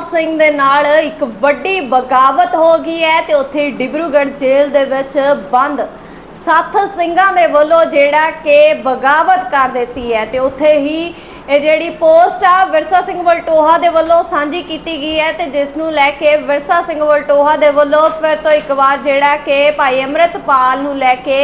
ਅੰਮ੍ਰਿਤਪਾਲ ਸਿੰਘ ਦੇ ਨਾਲ ਇੱਕ ਵੱਡੀ ਬਗਾਵਤ ਹੋ ਗਈ ਹੈ ਤੇ ਉੱਥੇ ਡਿਬਰੂਗੜ੍ਹ ਜੇਲ੍ਹ ਦੇ ਵਿੱਚ ਬੰਦ। ਸੱਤ ਸਿੰਘਾਂ ਦੇ ਵੱਲੋਂ ਜਿਹੜਾ ਕਿ ਬਗਾਵਤ ਕਰ ਦਿੱਤੀ ਹੈ ਤੇ ਉੱਥੇ ਹੀ ਇਹ ਜਿਹੜੀ ਪੋਸਟ ਆ ਵਿਰਸਾ ਸਿੰਘ ਵਲਟੋਹਾ ਦੇ ਵੱਲੋਂ ਸਾਂਝੀ ਕੀਤੀ ਗਈ ਹੈ ਤੇ ਜਿਸ ਨੂੰ ਲੈ ਕੇ ਵਿਰਸਾ ਸਿੰਘ ਵਲਟੋਹਾ ਦੇ ਵੱਲੋਂ ਫਿਰ ਤੋਂ ਇੱਕ ਵਾਰ ਜਿਹੜਾ ਕਿ ਭਾਈ ਅੰਮ੍ਰਿਤਪਾਲ ਨੂੰ ਲੈ ਕੇ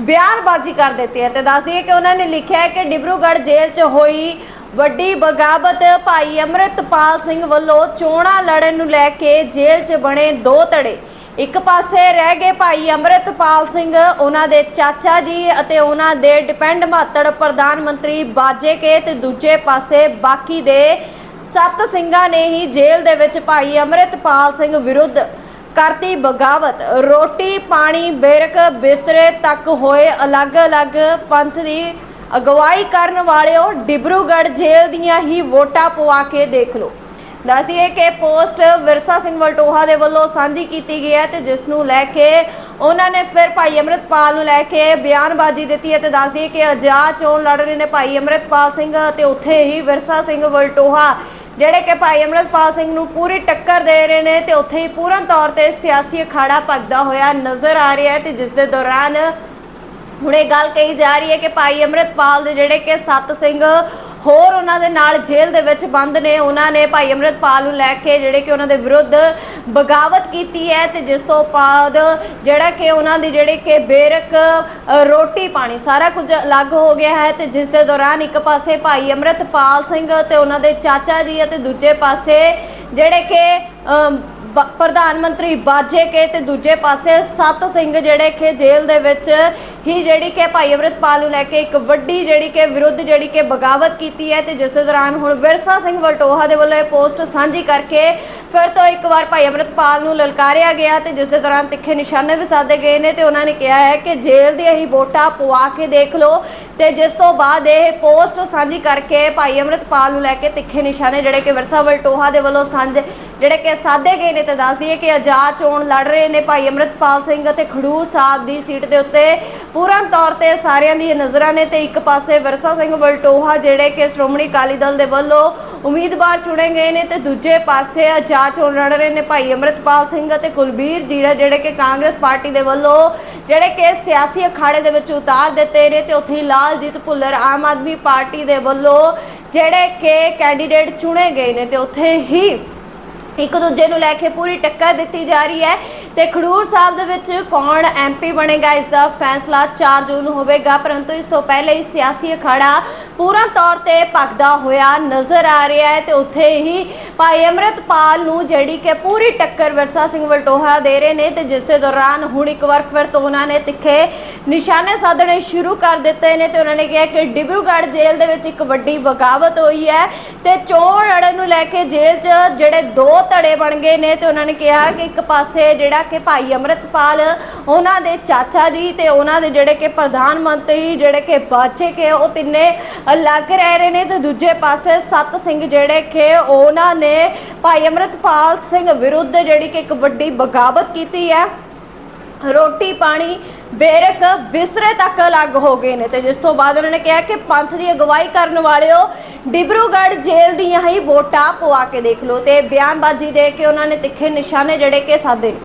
ਬਿਆਨਬਾਜ਼ੀ ਕਰ ਦਿੱਤੀ ਹੈ ਤੇ ਦੱਸ ਦਈਏ ਕਿ ਉਹਨਾਂ ਨੇ ਲਿਖਿਆ ਹੈ ਕਿ ਡਿਬਰੂਗੜ੍ਹ ਜੇਲ੍ਹ 'ਚ ਹੋਈ ਵੱਡੀ ਬਗਾਵਤ ਭਾਈ ਅੰਮ੍ਰਿਤਪਾਲ ਸਿੰਘ ਵੱਲੋਂ ਚੋਣਾਂ ਲੜਨ ਨੂੰ ਲੈ ਕੇ ਜੇਲ੍ਹ 'ਚ ਬਣੇ ਦੋ ਧੜੇ। ਇੱਕ ਪਾਸੇ ਰਹਿ ਗਏ ਭਾਈ ਅੰਮ੍ਰਿਤਪਾਲ ਸਿੰਘ, ਉਹਨਾਂ ਦੇ ਚਾਚਾ ਜੀ ਅਤੇ ਉਹਨਾਂ ਦੇ ਡਿਪੈਂਡ ਮਾਤੜ ਪ੍ਰਧਾਨ ਮੰਤਰੀ ਬਾਜੇ ਕੇ ਤੇ ਦੂਜੇ ਪਾਸੇ ਬਾਕੀ ਦੇ ਸੱਤ ਸਿੰਘਾਂ ਨੇ ਹੀ ਜੇਲ੍ਹ ਦੇ ਵਿੱਚ ਭਾਈ ਅੰਮ੍ਰਿਤਪਾਲ ਸਿੰਘ ਵਿਰੁੱਧ ਕਰਤੀ ਬਗਾਵਤ। ਰੋਟੀ, ਪਾਣੀ, ਬੇਰਕ ਬਿਸਤਰੇ ਤੱਕ ਹੋਏ ਅਲੱਗ-ਅਲੱਗ ਪੰਥ ਦੀ ਅਗਵਾਈ ਕਰਨ ਵਾਲਿਓ ਡਿਬਰੂਗੜ੍ਹ ਜੇਲ੍ਹ ਦੀਆਂ ਹੀ ਵੋਟਾਂ ਪਵਾ ਕੇ ਦੇਖ ਲਓ। ਦੱਸਦੀਏ ਕਿ ਪੋਸਟ ਵਿਰਸਾ ਸਿੰਘ ਵਲਟੋਹਾ ਦੇ ਵੱਲੋਂ ਸਾਂਝੀ ਕੀਤੀ ਗਈ ਹੈ ਤੇ ਜਿਸ ਨੂੰ ਲੈ ਕੇ ਉਹਨਾਂ ਨੇ ਫਿਰ ਭਾਈ ਅੰਮ੍ਰਿਤਪਾਲ ਨੂੰ ਲੈ ਕੇ ਬਿਆਨਬਾਜ਼ੀ ਦਿੱਤੀ ਹੈ ਤੇ ਦੱਸ ਕਿ ਆਜ਼ਾਦ ਚੋਣ ਲੜ ਰਹੇ ਨੇ ਭਾਈ ਅੰਮ੍ਰਿਤਪਾਲ ਸਿੰਘ ਤੇ ਉੱਥੇ ਹੀ ਵਿਰਸਾ ਸਿੰਘ ਵਲਟੋਹਾ, ਜਿਹੜੇ ਕਿ ਭਾਈ ਅੰਮ੍ਰਿਤਪਾਲ ਸਿੰਘ ਨੂੰ ਪੂਰੀ ਟੱਕਰ ਦੇ ਰਹੇ ਨੇ ਤੇ ਉੱਥੇ ਹੀ ਪੂਰਨ ਤੌਰ ਤੇ ਸਿਆਸੀ ਅਖਾੜਾ ਭਗਦਾ ਹੋਇਆ ਨਜ਼ਰ ਆ ਰਿਹਾ ਹੈ ਤੇ ਜਿਸ ਦੇ ਦੌਰਾਨ ਹੁਣ ਇਹ ਗੱਲ ਕਹੀ ਜਾ ਰਹੀ ਹੈ ਕਿ ਭਾਈ ਅੰਮ੍ਰਿਤਪਾਲ ਦੇ ਜਿਹੜੇ ਕਿ ਸਤ ਸਿੰਘ ਹੋਰ ਉਹਨਾਂ ਦੇ ਨਾਲ ਜੇਲ੍ਹ ਦੇ ਵਿੱਚ ਬੰਦ ਨੇ, ਉਹਨਾਂ ਨੇ ਭਾਈ ਅੰਮ੍ਰਿਤਪਾਲ ਨੂੰ ਲੈ ਕੇ ਜਿਹੜੇ ਕਿ ਉਹਨਾਂ ਦੇ ਵਿਰੁੱਧ ਬਗਾਵਤ ਕੀਤੀ ਹੈ ਤੇ ਜਿਸ ਤੋਂ ਬਾਅਦ ਜਿਹੜਾ ਕਿ ਉਹਨਾਂ ਦੀ ਜਿਹੜੇ ਕਿ ਬੇਰਕ ਰੋਟੀ ਪਾਣੀ ਸਾਰਾ ਕੁਝ ਅਲੱਗ ਹੋ ਗਿਆ ਹੈ ਤੇ ਜਿਸ ਦੇ ਦੌਰਾਨ ਇੱਕ ਪਾਸੇ ਭਾਈ ਅੰਮ੍ਰਿਤਪਾਲ ਸਿੰਘ ਤੇ ਉਹਨਾਂ ਦੇ ਚਾਚਾ ਜੀ ਅਤੇ ਦੂਜੇ ਪਾਸੇ ਜਿਹੜੇ ਕਿ ਪ੍ਰਧਾਨ ਮੰਤਰੀ ਬਾਜੇ ਕੇ ਤੇ ਦੂਜੇ ਪਾਸੇ ਸਤ ਸਿੰਘ ਜਿਹੜੇ ਕਿ ਜੇਲ੍ਹ ਦੇ ਵਿੱਚ ਹੀ ਜਿਹੜੀ ਕਿ ਭਾਈ ਅੰਮ੍ਰਿਤਪਾਲ ਨੂੰ ਲੈ ਕੇ ਇੱਕ ਵੱਡੀ ਜਿਹੜੀ ਕਿ ਵਿਰੁੱਧ ਜਿਹੜੀ ਕਿ ਬਗਾਵਤ ਕੀਤੀ ਹੈ ਤੇ ਜਿਸ ਦੇ ਦੌਰਾਨ ਹੁਣ ਵਿਰਸਾ ਸਿੰਘ ਵਲਟੋਹਾ ਦੇ ਵੱਲੋਂ ਇਹ ਪੋਸਟ ਸਾਂਝੀ ਕਰਕੇ ਫਿਰ ਤੋਂ ਇੱਕ ਵਾਰ ਭਾਈ ਅੰਮ੍ਰਿਤਪਾਲ ਨੂੰ ਲਲਕਾਰਿਆ ਗਿਆ ਤੇ ਜਿਸ ਦੇ ਦੌਰਾਨ ਤਿੱਖੇ ਨਿਸ਼ਾਨੇ ਵੀ ਸਾਧੇ ਗਏ ਨੇ ਤੇ ਉਹਨਾਂ ਨੇ ਕਿਹਾ ਹੈ ਕਿ ਜੇਲ੍ਹ ਦੀਆਂ ਹੀ ਵੋਟਾਂ ਪਵਾ ਕੇ ਦੇਖ ਲਓ ਤੇ ਜਿਸ ਤੋਂ ਬਾਅਦ ਇਹ ਪੋਸਟ ਸਾਂਝੀ ਕਰਕੇ ਭਾਈ ਅੰਮ੍ਰਿਤਪਾਲ ਨੂੰ ਲੈ ਕੇ ਤਿੱਖੇ ਨਿਸ਼ਾਨੇ ਜਿਹੜੇ ਕਿ ਵਿਰਸਾ ਵਲਟੋਹਾ ਦੇ ਵੱਲੋਂ ਸਾਂਝੇ ਜਿਹੜੇ ਕਿ ਸਾਧੇ ਗਏ ਨੇ ਤੇ ਦੱਸ ਦਈਏ ਕਿ ਆਜ਼ਾਦ ਚੋਣ ਲੜ ਰਹੇ ਨੇ ਭਾਈ ਅੰਮ੍ਰਿਤਪਾਲ ਸਿੰਘ ਅਤੇ ਖਡੂਰ ਸਾਹਿਬ ਦੀ ਸੀਟ ਦੇ ਉੱਤੇ ਪੂਰਨ ਤੌਰ ਤੇ ਸਾਰਿਆਂ ਦੀ ਨਜ਼ਰਾਂ ਨੇ ਤੇ ਇੱਕ ਪਾਸੇ ਵਿਰਸਾ ਸਿੰਘ ਵਲਟੋਹਾ ਜਿਹੜੇ ਕਿ ਸ਼੍ਰੋਮਣੀ ਅਕਾਲੀ ਦਲ ਦੇ ਵੱਲੋਂ ਉਮੀਦਵਾਰ ਚੁਣੇ ਗਏ ਨੇ ਤੇ ਦੂਜੇ ਪਾਸੇ ਆਜ਼ਾਦ ਚੋਣ ਲੜ ਰਹੇ ਨੇ ਭਾਈ ਅੰਮ੍ਰਿਤਪਾਲ ਸਿੰਘ ਅਤੇ ਕੁਲਬੀਰ ਜੀਰਾ ਜਿਹੜੇ ਕਿ ਕਾਂਗਰਸ ਪਾਰਟੀ ਦੇ ਵੱਲੋਂ ਜਿਹੜੇ ਕਿ ਸਿਆਸੀ ਅਖਾੜੇ ਦੇ ਵਿੱਚ ਉਤਾਰ ਦਿੱਤੇ ਨੇ ਤੇ ਉੱਥੇ ਹੀ ਲਾਲਜੀਤ ਭੁੱਲਰ ਆਮ ਆਦਮੀ ਪਾਰਟੀ ਦੇ ਵੱਲੋਂ ਜਿਹੜੇ ਕਿ ਕੈਂਡੀਡੇਟ ਚੁਣੇ ਗਏ ਨੇ ਤੇ ਉੱਥੇ ਹੀ ਇੱਕ ਦੂਜੇ ਨੂੰ ਲੈ ਕੇ ਪੂਰੀ ਟੱਕਰ ਦਿੱਤੀ ਜਾ ਰਹੀ ਹੈ। ਤੇ ਖਡੂਰ ਸਾਹਿਬ ਦੇ ਵਿੱਚ ਕੌਣ ਐਮਪੀ ਬਣੇਗਾ? ਇਸ ਦਾ ਫੈਸਲਾ 4 ਜੂਨ ਨੂੰ ਹੋਵੇਗਾ, ਪਰੰਤੂ ਇਸ ਤੋਂ ਪਹਿਲੇ ਹੀ ਸਿਆਸੀ ਅਖਾੜਾ ਪੂਰਨ ਤੌਰ ਤੇ ਭਖਦਾ ਹੋਇਆ ਨਜ਼ਰ ਆ ਰਿਹਾ ਹੈ ਤੇ ਉੱਥੇ ਹੀ ਭਾਈ ਅੰਮ੍ਰਿਤਪਾਲ ਨੂੰ ਜਿਹੜੀ ਕਿ ਪੂਰੀ ਟੱਕਰ ਵਿਰਸਾ ਸਿੰਘ ਵਲਟੋਹਾ ਦੇ ਰਹੇ ਨੇ ਤੇ ਜਿਸ ਦੇ ਦੌਰਾਨ ਹੁਣ ਇੱਕ ਵਾਰ ਫਿਰ ਤੋਂ ਉਹਨਾਂ ਨੇ ਤਿੱਖੇ ਨਿਸ਼ਾਨੇ ਸਾਧਣੇ ਸ਼ੁਰੂ ਕਰ ਦਿੱਤੇ ਨੇ ਤੇ ਉਹਨਾਂ ਨੇ ਕਿਹਾ ਕਿ ਡਿਬਰੂਗੜ੍ਹ ਜੇਲ੍ਹ ਦੇ ਵਿੱਚ ਇੱਕ ਵੱਡੀ ਬਗਾਵਤ ਹੋਈ ਹੈ ਤੇ ਚੋਣ ਲੜਨ ਨੂੰ ਲੈ ਕੇ ਜੇਲ੍ਹ 'ਚ ਜਿਹੜੇ ਦੋ ਧੜੇ ਬਣ ਗਏ ਨੇ ਤੇ ਉਹਨਾਂ ਨੇ ਕਿਹਾ ਕਿ ਇੱਕ ਪਾਸੇ ਜਿਹੜਾ ਕਿ ਭਾਈ ਅੰਮ੍ਰਿਤਪਾਲ, ਉਹਨਾਂ ਦੇ ਚਾਚਾ ਜੀ ਤੇ ਉਹਨਾਂ ਦੇ ਜਿਹੜੇ ਕਿ ਪ੍ਰਧਾਨ ਮੰਤਰੀ, ਜਿਹੜੇ ਕਿ ਬਾਚੇ ਕੇ ਉਹ ਤਿੰਨੇ ਅਲੱਗ ਰਹਿ ਰਹੇ ਨੇ ਤੇ ਦੂਜੇ ਪਾਸੇ ਸੱਤ ਸਿੰਘ ਜਿਹੜੇ ਕਿ ਉਹਨਾਂ ਨੇ ਭਾਈ ਅੰਮ੍ਰਿਤਪਾਲ ਸਿੰਘ ਵਿਰੁੱਧ ਜਿਹੜੀ ਕਿ ਇੱਕ ਵੱਡੀ ਬਗਾਵਤ ਕੀਤੀ ਹੈ। ਰੋਟੀ ਪਾਣੀ ਬੇਰਕ ਬਿਸਤਰੇ ਤੱਕ ਅਲੱਗ ਹੋ ਗਏ ਨੇ ਤੇ ਜਿਸ ਤੋਂ ਬਾਅਦ ਉਹਨਾਂ ਨੇ ਕਿਹਾ ਕਿ ਪੰਥ ਦੀ ਅਗਵਾਈ ਕਰਨ ਵਾਲਿਓ ਡਿਬਰੂਗੜ੍ਹ ਜੇਲ੍ਹ ਦੀਆਂ ਹੀ ਵੋਟਾਂ ਪਵਾ ਕੇ ਦੇਖ ਲਓ ਤੇ ਬਿਆਨਬਾਜ਼ੀ ਦੇ ਕੇ ਉਹਨਾਂ ਨੇ ਤਿੱਖੇ ਨਿਸ਼ਾਨੇ ਜਿਹੜੇ ਕਿ ਸਾਦੇ ਨੇ।